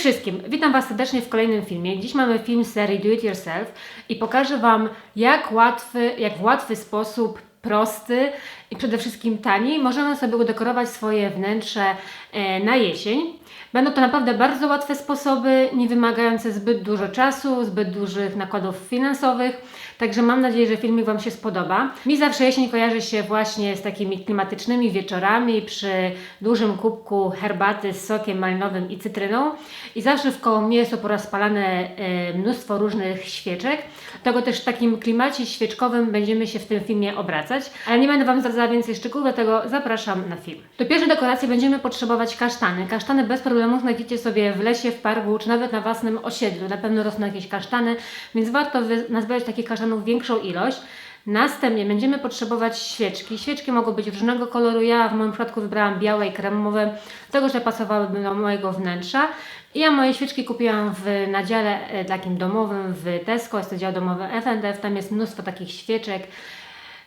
Wszystkim, witam Was serdecznie w kolejnym filmie. Dziś mamy film serii Do It Yourself i pokażę Wam, jak łatwy, jak w łatwy sposób, prosty i przede wszystkim tani możemy sobie udekorować swoje wnętrze e, na jesień. Będą to naprawdę bardzo łatwe sposoby, nie wymagające zbyt dużo czasu, zbyt dużych nakładów finansowych. Także mam nadzieję, że filmik Wam się spodoba. Mi zawsze jesień kojarzy się właśnie z takimi klimatycznymi wieczorami przy dużym kubku herbaty z sokiem malinowym i cytryną. I zawsze wkoło mnie jest porozpalane e, mnóstwo różnych świeczek. Dlatego też w takim klimacie świeczkowym będziemy się w tym filmie obracać. Ale nie będę Wam zdradzała więcej szczegółów, dlatego zapraszam na film. Do pierwszej dekoracji będziemy potrzebować kasztany. Kasztany bez problemu znajdziecie sobie w lesie, w parku, czy nawet na własnym osiedlu. Na pewno rosną jakieś kasztany, więc warto nazbierać takich kasztanów większą ilość. Następnie będziemy potrzebować świeczki. Świeczki mogą być różnego koloru. Ja w moim przypadku wybrałam białe i kremowe, dlatego że pasowałyby do mojego wnętrza. I ja moje świeczki kupiłam w nadziale e, takim domowym w Tesco, jest to dział domowy F&F, tam jest mnóstwo takich świeczek,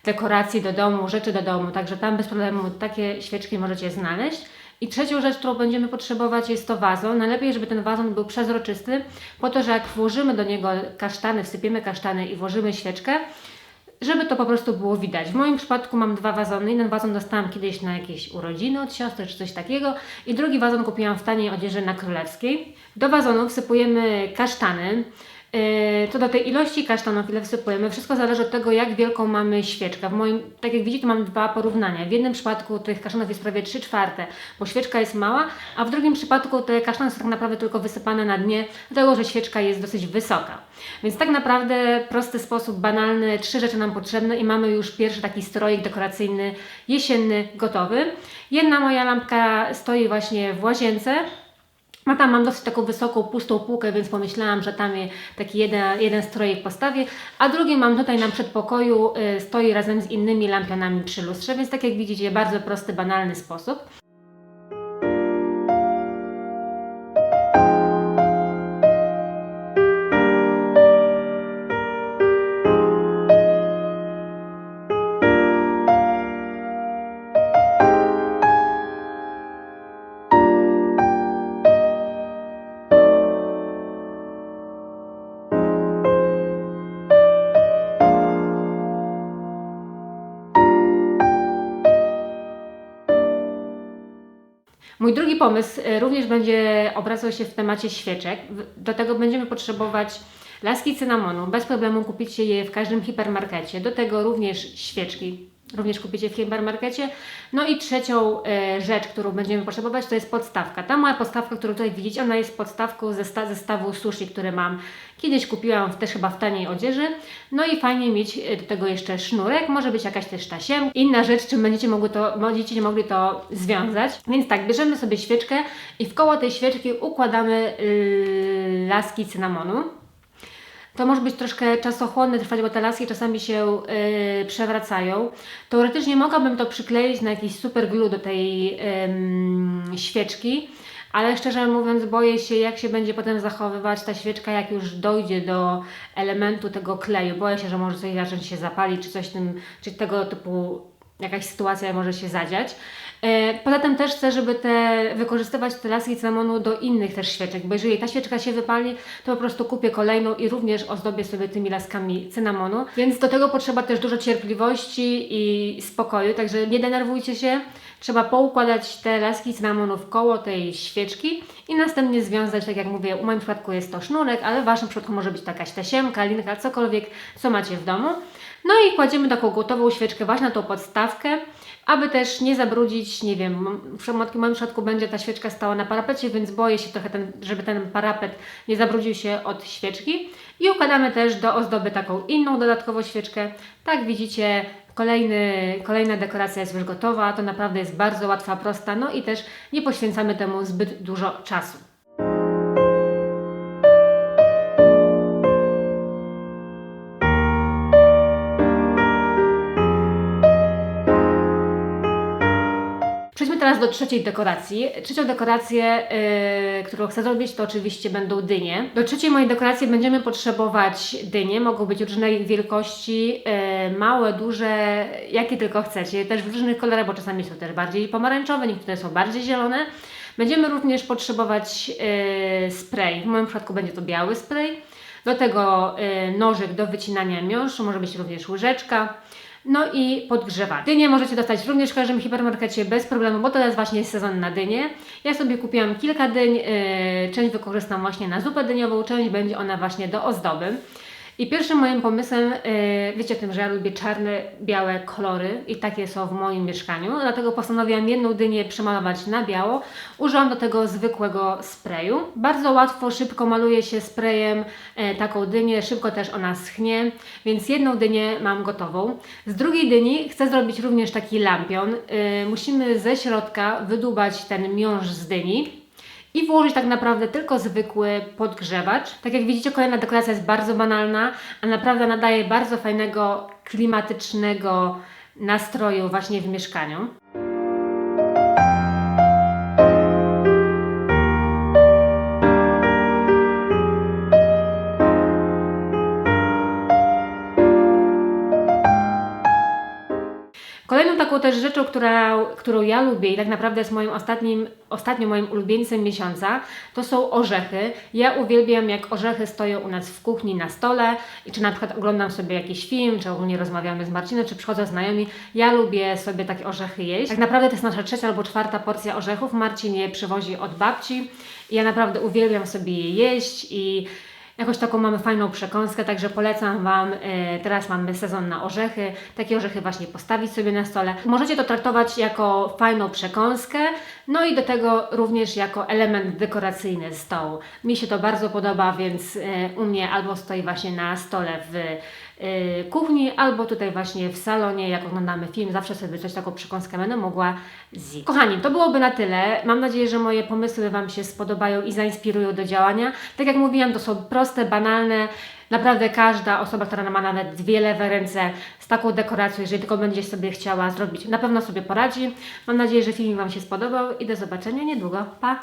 dekoracji do domu, rzeczy do domu, także tam bez problemu takie świeczki możecie znaleźć. I trzecią rzecz, którą będziemy potrzebować jest to wazon. Najlepiej, żeby ten wazon był przezroczysty, po to, że jak włożymy do niego kasztany, wsypiemy kasztany i włożymy świeczkę, żeby to po prostu było widać. W moim przypadku mam dwa wazony. Jeden wazon dostałam kiedyś na jakieś urodziny od siostry czy coś takiego i drugi wazon kupiłam w taniej odzieży na Królewskiej. Do wazonu wsypujemy kasztany. Yy, To do tej ilości kasztanów, ile wsypujemy, wszystko zależy od tego, jak wielką mamy świeczkę. W moim, tak jak widzicie, mam dwa porównania. W jednym przypadku tych kasztanów jest prawie 3 czwarte, bo świeczka jest mała, a w drugim przypadku te kasztany są tak naprawdę tylko wysypane na dnie, dlatego że świeczka jest dosyć wysoka. Więc tak naprawdę prosty sposób, banalny, trzy rzeczy nam potrzebne i mamy już pierwszy taki stroik dekoracyjny jesienny gotowy. Jedna moja lampka stoi właśnie w łazience, a tam mam dosyć taką wysoką, pustą półkę, więc pomyślałam, że tam taki jeden, jeden strojek postawię, a drugi mam tutaj na przedpokoju, y, stoi razem z innymi lampionami przy lustrze, więc tak jak widzicie, bardzo prosty, banalny sposób. Mój drugi pomysł y, również będzie obracał się w temacie świeczek. Do tego będziemy potrzebować laski cynamonu. Bez problemu kupicie je w każdym hipermarkecie. Do tego również świeczki. Również kupicie w hipermarkecie. No i trzecią e, rzecz, którą będziemy potrzebować, to jest podstawka. Ta moja podstawka, którą tutaj widzicie, ona jest podstawką zesta- zestawu sushi, który mam. Kiedyś kupiłam też chyba w taniej odzieży. No i fajnie mieć e, do tego jeszcze sznurek, może być jakaś też tasiemka. Inna rzecz, czym będziecie, mogły to, będziecie mogli to związać. Więc tak, bierzemy sobie świeczkę i w koło tej świeczki układamy yy, laski cynamonu. To może być troszkę czasochłonne trwać, bo te laski czasami się yy, przewracają. Teoretycznie mogłabym to przykleić na jakiś super glue do tej ym, świeczki, ale szczerze mówiąc boję się jak się będzie potem zachowywać ta świeczka, jak już dojdzie do elementu tego kleju. Boję się, że może coś zacząć się zapalić, czy coś tym, czy tego typu jakaś sytuacja może się zadziać. E, Poza tym też chcę, żeby te, wykorzystywać te laski cynamonu do innych też świeczek, bo jeżeli ta świeczka się wypali, to po prostu kupię kolejną i również ozdobię sobie tymi laskami cynamonu. Więc do tego potrzeba też dużo cierpliwości i spokoju, także nie denerwujcie się. Trzeba poukładać te laski cynamonu w koło tej świeczki i następnie związać, tak jak mówię, u moim przypadku jest to sznurek, ale w Waszym przypadku może być jakaś tasiemka, linka, cokolwiek, co macie w domu. No i kładziemy taką gotową świeczkę właśnie na tą aby też nie zabrudzić, nie wiem, w moim- przypadku będzie ta świeczka stała na parapecie, więc boję się trochę, ten, żeby ten parapet nie zabrudził się od świeczki. I układamy też do ozdoby taką inną dodatkową świeczkę. Tak widzicie, kolejny, kolejna dekoracja jest już gotowa, to naprawdę jest bardzo łatwa, prosta, no i też nie poświęcamy temu zbyt dużo czasu. Teraz do trzeciej dekoracji. Trzecią dekorację, yy, którą chcę zrobić, to oczywiście będą dynie. Do trzeciej mojej dekoracji będziemy potrzebować dynie. Mogą być różnej wielkości, yy, małe, duże, jakie tylko chcecie. Też w różnych kolorach, bo czasami są też bardziej pomarańczowe, niektóre są bardziej zielone. Będziemy również potrzebować e, spray. W moim przypadku będzie to biały spray. Do tego e, nożyk do wycinania miąższu, może być również łyżeczka. No i podgrzewacz. Dynie możecie dostać również w każdym hipermarkecie bez problemu, bo to jest właśnie sezon na dynie. Ja sobie kupiłam kilka dyń, yy, część wykorzystam właśnie na zupę dyniową, część będzie ona właśnie do ozdoby. I pierwszym moim pomysłem, yy, wiecie o tym, że ja lubię czarne, białe kolory i takie są w moim mieszkaniu, dlatego postanowiłam jedną dynię przemalować na biało. Użyłam do tego zwykłego sprayu. Bardzo łatwo, szybko maluje się sprayem e, taką dynię, szybko też ona schnie, więc jedną dynię mam gotową. Z drugiej dyni chcę zrobić również taki lampion. E, musimy ze środka wydubać ten miąższ z dyni i włożyć tak naprawdę tylko zwykły podgrzewacz. Tak jak widzicie, kolejna dekoracja jest bardzo banalna, a naprawdę nadaje bardzo fajnego, klimatycznego nastroju właśnie w mieszkaniu. Kolejną taką też rzeczą, która, którą ja lubię i tak naprawdę jest moim ostatnim, ostatnio moim ulubieńcem miesiąca, to są orzechy. Ja uwielbiam, jak orzechy stoją u nas w kuchni na stole i czy na przykład oglądam sobie jakiś film, czy ogólnie rozmawiamy z Marcinem, czy przychodzą znajomi. Ja lubię sobie takie orzechy jeść. Tak naprawdę to jest nasza trzecia albo czwarta porcja orzechów. Marcin je przywozi od babci ja naprawdę uwielbiam sobie je jeść i Jakoś taką mamy fajną przekąskę, także polecam Wam. e, Teraz mamy sezon na orzechy. Takie orzechy właśnie postawić sobie na stole. Możecie to traktować jako fajną przekąskę, no i do tego również jako element dekoracyjny stołu. Mi się to bardzo podoba, więc e, u mnie albo stoi właśnie na stole w kuchni, albo tutaj właśnie w salonie, jak oglądamy film, zawsze sobie coś taką przekąskę będę mogła zjeść. Kochani, to byłoby na tyle. Mam nadzieję, że moje pomysły Wam się spodobają i zainspirują do działania. Tak jak mówiłam, to są proste, banalne. Naprawdę każda osoba, która ma nawet dwie lewe ręce z taką dekoracją, jeżeli tylko będzie sobie chciała zrobić, na pewno sobie poradzi. Mam nadzieję, że film Wam się spodobał i do zobaczenia niedługo. Pa!